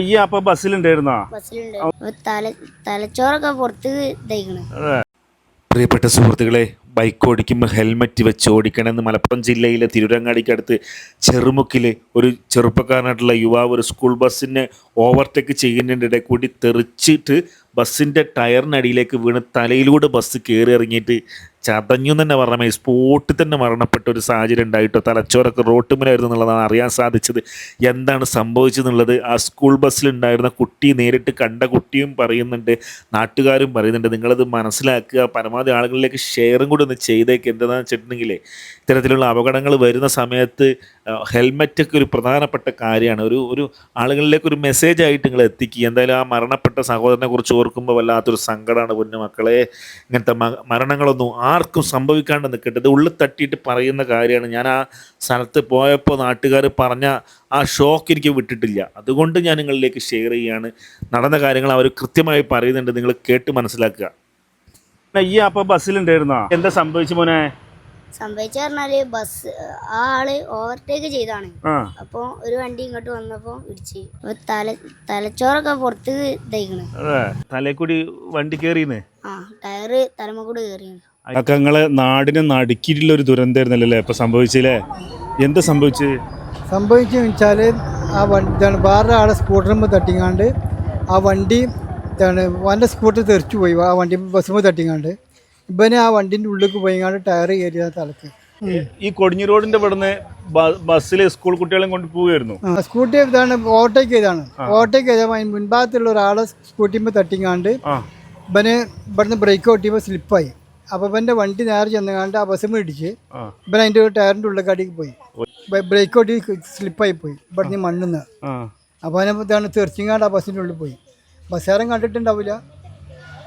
ഈ അപ്പൊ ബസ്സിലുണ്ടായിരുന്നാ? ബസ്സിലുണ്ട് അപ്പൊ തല തലച്ചോറൊക്കെ പുറത്ത് ഇതായിക്കണ്. പ്രിയപ്പെട്ട സുഹൃത്തുക്കളെ ബൈക്ക് ഓടിക്കുമ്പോൾ ഹെൽമറ്റ് വെച്ച് ഓടിക്കണമെന്ന് മലപ്പുറം ജില്ലയിലെ തിരുരങ്ങാടിക്കടുത്ത് ചെറുമുക്കിൽ ഒരു ചെറുപ്പക്കാരനായിട്ടുള്ള യുവാവ് ഒരു സ്കൂൾ ബസ്സിനെ ഓവർടേക്ക് ചെയ്യുന്നതിന്റെ ഇടയിൽ കൂടി തെറിച്ചിട്ട് ബസ്സിന്റെ ടയറിനടിയിലേക്ക് വീണ് തലയിലൂടെ ബസ് കയറി ഇറങ്ങിയിട്ട് ചതഞ്ഞു തന്നെ പറഞ്ഞ സ്പോട്ടിൽ തന്നെ മരണപ്പെട്ട ഒരു സാഹചര്യം ഉണ്ടായിട്ടോ? തലച്ചോറൊക്കെ റോട്ടുമിലായിരുന്നു എന്നുള്ളതാണ് അറിയാൻ സാധിച്ചത്. എന്താണ് സംഭവിച്ചതെന്നുള്ളത്? ആ സ്കൂൾ ബസ്സിലുണ്ടായിരുന്ന കുട്ടി നേരിട്ട് കണ്ട കുട്ടിയും പറയുന്നുണ്ട് നാട്ടുകാരും പറയുന്നുണ്ട്. നിങ്ങളത് മനസ്സിലാക്കുക പരമാവധി ആളുകളിലേക്ക് ഷെയറും കൂടി ഒന്ന് ചെയ്തേക്ക്. എന്താണെന്ന് വെച്ചിട്ടുണ്ടെങ്കിൽ ഇത്തരത്തിലുള്ള അപകടങ്ങൾ വരുന്ന സമയത്ത് ഹെൽമറ്റൊക്കെ ഒരു പ്രധാനപ്പെട്ട കാര്യമാണ്. ഒരു ഒരു ആളുകളിലേക്ക് ഒരു മെസ്സേജ് ആയിട്ട് നിങ്ങൾ എത്തിക്കുക എന്തായാലും ആ മരണപ്പെട്ട സഹോദരനെ കുറിച്ച് ഓർക്കുമ്പോൾ വല്ലാത്തൊരു സങ്കടമാണ് പൊന്നു മക്കളെ. ഇങ്ങനത്തെ മരണങ്ങളൊന്നും ആർക്കും സംഭവിക്കാണ്ട് നിൽക്കട്ടെ ഇത് ഉള്ളിൽ തട്ടിയിട്ട് പറയുന്ന കാര്യമാണ്. ഞാൻ ആ സ്ഥലത്ത് പോയപ്പോൾ നാട്ടുകാർ പറഞ്ഞ ആ ഷോക്ക് എനിക്ക് വിട്ടിട്ടില്ല. അതുകൊണ്ട് ഞാൻ നിങ്ങളിലേക്ക് ഷെയർ ചെയ്യുകയാണ് നടന്ന കാര്യങ്ങൾ അവർ കൃത്യമായി പറയുന്നുണ്ട്. നിങ്ങൾ കേട്ട് മനസ്സിലാക്കുക. ഈ അപ്പം ബസ്സിലുണ്ടായിരുന്നോ? എന്താ സംഭവിച്ചു മോനെ? സംഭവിച്ച പറഞ്ഞാൽ ബസ് ആ ആൾ ഓവർടേക്ക് ചെയ്താണ്. അപ്പൊ ഒരു വണ്ടി ഇങ്ങോട്ട് വന്നപ്പോ ഇടിച്ച്. തല തലച്ചോറൊക്കെ പുറത്ത് ഇതായിക്കണ്. തലേക്കൂടി വണ്ടി കയറിയെന്ന് ആ ടയറ് തലമക്കൂട് കേറിയാണ്. അതൊക്കെ നിങ്ങളെ നാടിനെ നടുക്കിയിട്ടുള്ള ഒരു ദുരന്തമായിരുന്നല്ലേ ഇപ്പൊ സംഭവിച്ചില്ലേ എന്താ സംഭവിച്ചു? സംഭവിച്ചു വെച്ചാൽ ആ വണ്ടി വേറെ ആളെ സ്കൂട്ടറുമ്പോൾ തട്ടിങ്ങാണ്ട് ആ വണ്ടി വണ്ടി അവന്റെ സ്കൂട്ടർ തെറിച്ചു പോയി ആ വണ്ടി ബസ്സുമ്പോൾ തട്ടിങ്ങാണ്ട്. ഇവനെ ആ വണ്ടിന്റെ ഉള്ളിലേക്ക് പോയിങ്ങാണ്ട് ടയർ കയറിയ തലക്ക്. ഈ കൊടിഞ്ഞി റോഡിന്റെ ഇവിടുന്ന് ബസ്സിൽ സ്കൂൾ കുട്ടികളെ കൊണ്ട് പോവുകയായിരുന്നു. സ്കൂട്ടി ഇതാണ് ഓവർടേക്ക് ചെയ്താണ് ഓവർടേക്ക് ചെയ്തപ്പോൾ അതിന് മുൻഭാഗത്തുള്ള ഒരാളെ സ്കൂട്ടിമ്പോൾ തട്ടിങ്ങാണ്ട് ഇവന് ഇവിടുന്ന് ബ്രേക്ക് ഓട്ടിയപ്പോൾ സ്ലിപ്പായി അപ്പൊ ഇവന്റെ വണ്ടി നേരെ ചെന്നുകാണ്ട് ആ ബസ് മേടിച്ച് ഇവൻ അതിന്റെ ടയറിന്റെ ഉള്ളിൽ കടിക്ക് പോയി. ബ്രേക്ക് ഓട്ടി സ്ലിപ്പായി പോയി ഇവിടുന്ന് മണ്ണിന്ന്. അപ്പൊ ഇതാണ് തെറിച്ചിങ്ങാണ്ട് ആ ബസ്സിന്റെ ഉള്ളിൽ പോയി. ബസ്സുകാരൻ കണ്ടിട്ടുണ്ടാവില്ല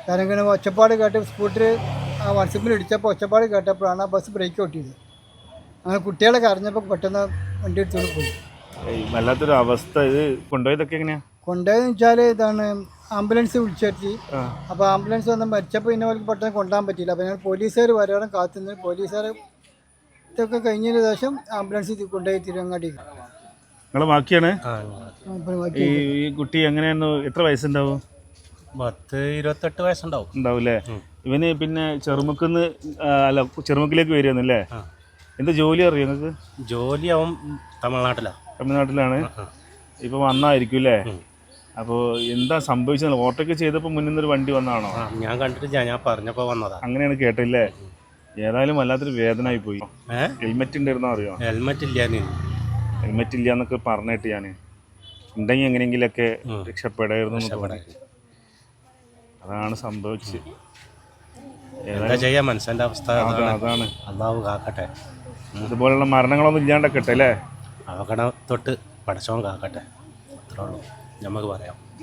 കാരണം ഇങ്ങനെ ഒച്ചപ്പാട് കേട്ട് സ്കൂട്ടർ ആ വാട്സപ്പിൽ ഇടിച്ചപ്പോൾ ഒച്ചപ്പാട് കേട്ടപ്പോഴാണ് ആ ബസ് ബ്രേക്ക് ഓട്ടിയത് അങ്ങനെ കുട്ടികളെ കരഞ്ഞപ്പോൾ പെട്ടെന്ന് വണ്ടി എടുത്തുകൊണ്ട് പോയി. വല്ലാത്തൊരു അവസ്ഥ ഇത് കൊണ്ടുപോയതൊക്കെ എങ്ങനെയാ? കൊണ്ടുപോയതെന്ന് വെച്ചാൽ ഇതാണ് ആംബുലൻസ് വിളിച്ചെത്തി. അപ്പോൾ ആംബുലൻസ് വന്ന് മരിച്ചപ്പോൾ ഇന്ന അവർക്ക് പെട്ടെന്ന് കൊണ്ടുപോകാൻ പറ്റിയില്ല. അപ്പോൾ ഞാൻ പോലീസുകാർ വരാനും കാത്തുനിന്ന് പോലീസുകാർ ഇതൊക്കെ കഴിഞ്ഞതിന് ശേഷം ആംബുലൻസ് കൊണ്ടുപോയി തിരുവങ്ങാടി. നിങ്ങളെ ബാക്കിയാണ്? ഈ ഈ കുട്ടി എങ്ങനെയായിരുന്നു എത്ര വയസ്സുണ്ടാവും? പത്ത് ഇരുപത്തെട്ട് വയസ്സുണ്ടാവും. ഉണ്ടാവൂലേ? ഇവന് പിന്നെ ചെറുമുക്കുന്ന് അല്ല ചെറുമുക്കിലേക്ക് വരികയെന്നല്ലേ അല്ലേ എന്താ ജോലി അറിയോ നിങ്ങൾക്ക് ജോലി അവൻ തമിഴ്നാട്ടിലാണ്. തമിഴ്നാട്ടിലാണ് ഇപ്പൊ വന്നായിരിക്കും അല്ലേ? അപ്പോൾ എന്താ സംഭവിച്ചത് ഓട്ടോക്ക് ചെയ്തപ്പോൾ മുന്നിൽ നിന്നൊരു വണ്ടി വന്നാണോ? ഞാൻ കണ്ടിട്ട് ഞാൻ പറഞ്ഞപ്പോൾ വന്നതാ. അങ്ങനെയാണ് കേട്ടില്ലേ? ഏതായാലും വല്ലാത്തൊരു ആയി പോയി. ഹെൽമെറ്റ് ഉണ്ടായിരുന്നോ അറിയോ? ഹെൽമെറ്റ് ഇല്ല ഹെൽമെറ്റ് ഇല്ല എന്നൊക്കെ പറഞ്ഞിട്ട് ഞാൻ ഉണ്ടെങ്കിൽ എങ്ങനെയെങ്കിലൊക്കെ രക്ഷപ്പെടായിരുന്നു അതാണ് സംഭവിച്ചത്. എന്താ ചെയ്യാ മനുഷ്യന്റെ അവസ്ഥ? അതാണ് അള്ളാഹു കാക്കട്ടെ. ഇതുപോലുള്ള മരണങ്ങളൊന്നും ഇല്ലാണ്ടൊക്കെ അല്ലേ അപകടം തൊട്ട് പടച്ചവൻ കാക്കട്ടെ. അത്രേ ഉള്ളൂ. നമുക്ക് പറയാം.